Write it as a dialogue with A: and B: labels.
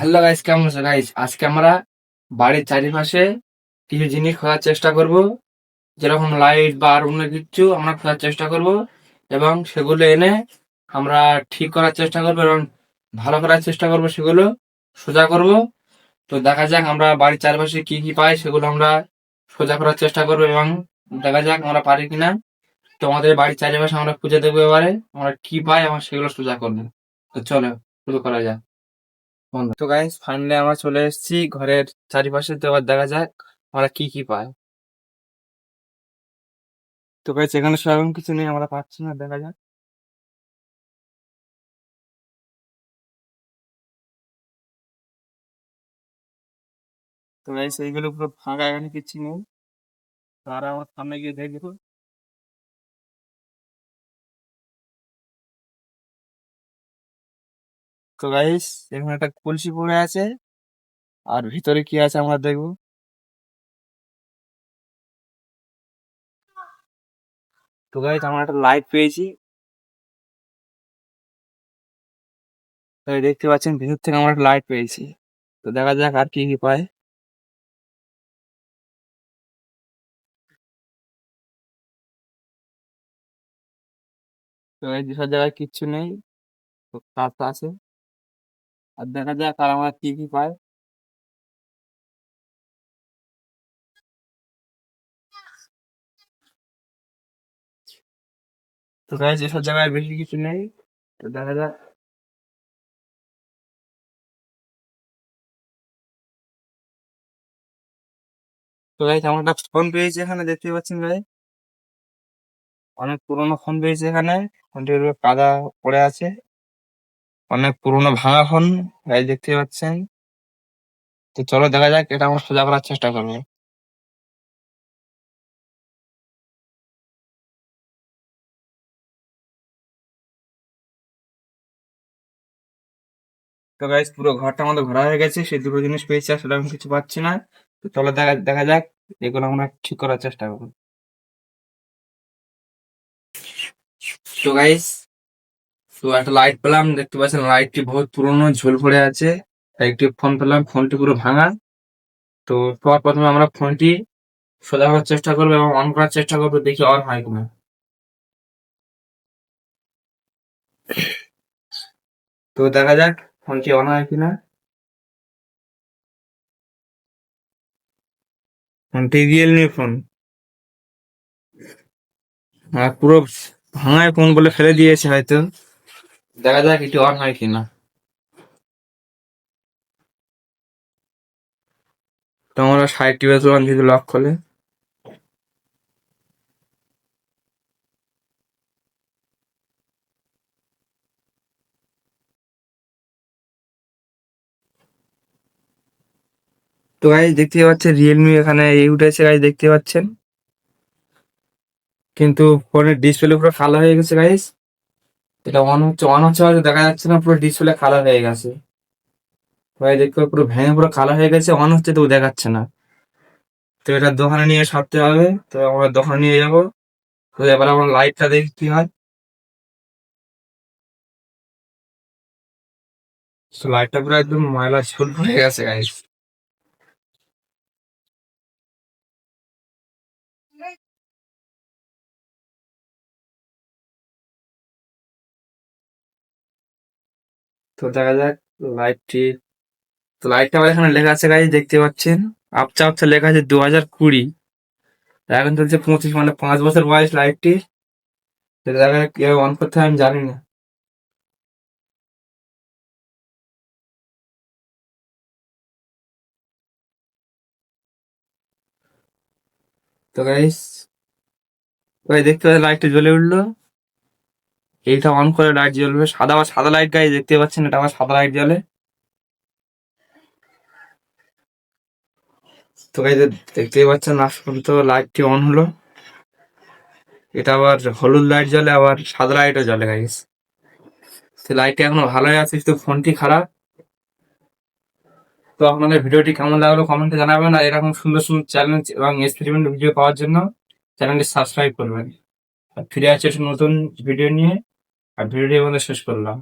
A: Hello guys কেমন আছো guys আজকে আমরা বাড়ির চারিপাশে কিছু জিনিস খোঁজার চেষ্টা করব, যেরকম লাইট বা আর অন্য কিছু আমরা খোঁজার চেষ্টা করব এবং সেগুলো এনে আমরা ঠিক করার চেষ্টা করব এবং ভালো করার চেষ্টা করব, সেগুলো সোজা করব। তো দেখা যাক আমরা বাড়ির চারপাশে কি কি পাই, সেগুলো আমরা সোজা করার চেষ্টা করব এবং দেখা যাক আমরা পারি কিনা। তো আমাদের বাড়ির চারিপাশে আমরা খুঁজে দেবো এবারে, আমরা কি পাই এবং সেগুলো সোজা করব। তো চলো, শুরু করা যাক। তো গাইস ফাইনালি আমরা চলে এসেছি। ঘরের চারিপাশে তো এবার দেখা যাক আমরা কি কি পাই। তো গাইস এখানে সেরকম কিছু নেই, আমরা পাচ্ছি না, দেখা যাক। তো গাইস এইগুলো পুরো ফাঁকা, এখানে কিছু নেই। তো আর আমার সামনে গিয়ে দেখব। তো গাইস এখানে একটা কলসি পড়ে আছে। আর ভিতরে কি আছে আমরা দেখব। তো গাইস আমরা একটা লাইট পেয়েছি। তো দেখতে পাচ্ছেন, ভিতর থেকে আমরা একটা লাইট পেয়েছি। তো দেখা যাক আর কি কি পায়। তো এই যেসব জায়গায় কিচ্ছু নেই। তো কাজ আছে। আর দেখা যাক আর আমরা কি কি পাই। তো গাইস এসব জায়গায় বেশি কিছু নেই। তো দেখা যাক। তো গাইস আমরা একটা ফোন পেয়েছি এখানে দেখতে পাচ্ছেন ভাই অনেক পুরোনো ফোন পেয়েছি এখানে। ফোনটির উপরে কাদা পড়ে আছে। অনেক পুরোনো ভাঙা ফোন গাইস দেখতে পাচ্ছেন। তো চলো দেখা যাক, এটা আমরা সোজা করার চেষ্টা করব। তো গাইস পুরো ঘরটা আমাদের ঘোরা হয়ে গেছে, সেই দুটো জিনিস পেয়েছি, আর সেরকম কিছু পাচ্ছি না। তো চলো দেখা দেখা যাক এগুলো আমরা ঠিক করার চেষ্টা করব। তো গাইস তো একটা লাইট পেলাম, দেখতে পাচ্ছেন লাইটটি বহুত পুরনো, ঝোল পড়ে আছে। একটি ফোন পেলাম ফোনটি পুরো ভাঙা। তো সবার প্রথমে আমরা ফোনটি সোজা করার চেষ্টা করব এবং অন করার চেষ্টা করব, দেখি অন হয় কিনা। তো দেখা যাক ফোনটি অন হয় কিনা। ফোনটি রিয়েলমি ফোন আর পুরো ভাঙায় ফোন বলে ফেলে দিয়েছে হয়তো। দেখা যাক এটি অন হয় কিনা। তো আমরা সাইড টিপে তুলাম যদি লক খোলে। তো গাইজ দেখতে পাচ্ছেন রিয়েলমি এখানে এই উঠেছে গাইজ দেখতে পাচ্ছেন। কিন্তু ফোনের ডিসপ্লে পুরো কালো হয়ে গেছে গাইজ এটা অন হচ্ছে অন হচ্ছে হয়তো দেখা যাচ্ছে না, পুরো ডিসপ্লে কালো হয়ে গেছে। ভাই, দেখতে পুরো ভেঙে পুরো কালো হয়ে গেছে অন হচ্ছে তো দেখাচ্ছে না। তো এটা দোকানে নিয়ে সারতে হবে, তো আমরা দোকানে নিয়ে যাব। তো এবার আমরা লাইটটা দেখি কি হয়। লাইটটা পুরো একদম ময়লা ঝুল হয়ে গেছে গাইজ তো দেখা যাক, লাইটটি, তো লাইটটা আবার এখানে লেখা আছে গাইজ দেখতে পাচ্ছেন? আপচা আপচা লেখা আছে দু হাজার কুড়ি। এখন চলছে পঁচিশ মানে পাঁচ বছর বয়স লাইটটি। দেখা যাক কীভাবে অন করতে হয়, আমি জানি না। তো গাইস ওই দেখতে পাচ্ছি লাইটটা জ্বলে উঠল। এইটা অন করে লাইট জ্বলবে। সাদা বা সাদা লাইট গায়ে দেখতে পাচ্ছেন, এটা আবার সাদা লাইট জ্বলে। তো গাইজ দেখতেই পাচ্ছেন লাস্ট পর্যন্ত লাইটটি অন হলো। এটা আবার হলুদ লাইট জ্বলে, আবার সাদা লাইটও জ্বলে গাইজ তো লাইটটি এখনও ভালোই আছে শুধু ফোনটি খারাপ। তো আপনাদের ভিডিওটি কেমন লাগল কমেন্টে জানাবেন, আর এরকম সুন্দর সুন্দর চ্যালেঞ্জ এবং এক্সপেরিমেন্ট ভিডিও পাওয়ার জন্য চ্যানেলটি সাবস্ক্রাইব করবেন। আর ফিরে আসছে নতুন ভিডিও নিয়ে। আর ভিডিওটি আমাদের শেষ করলাম।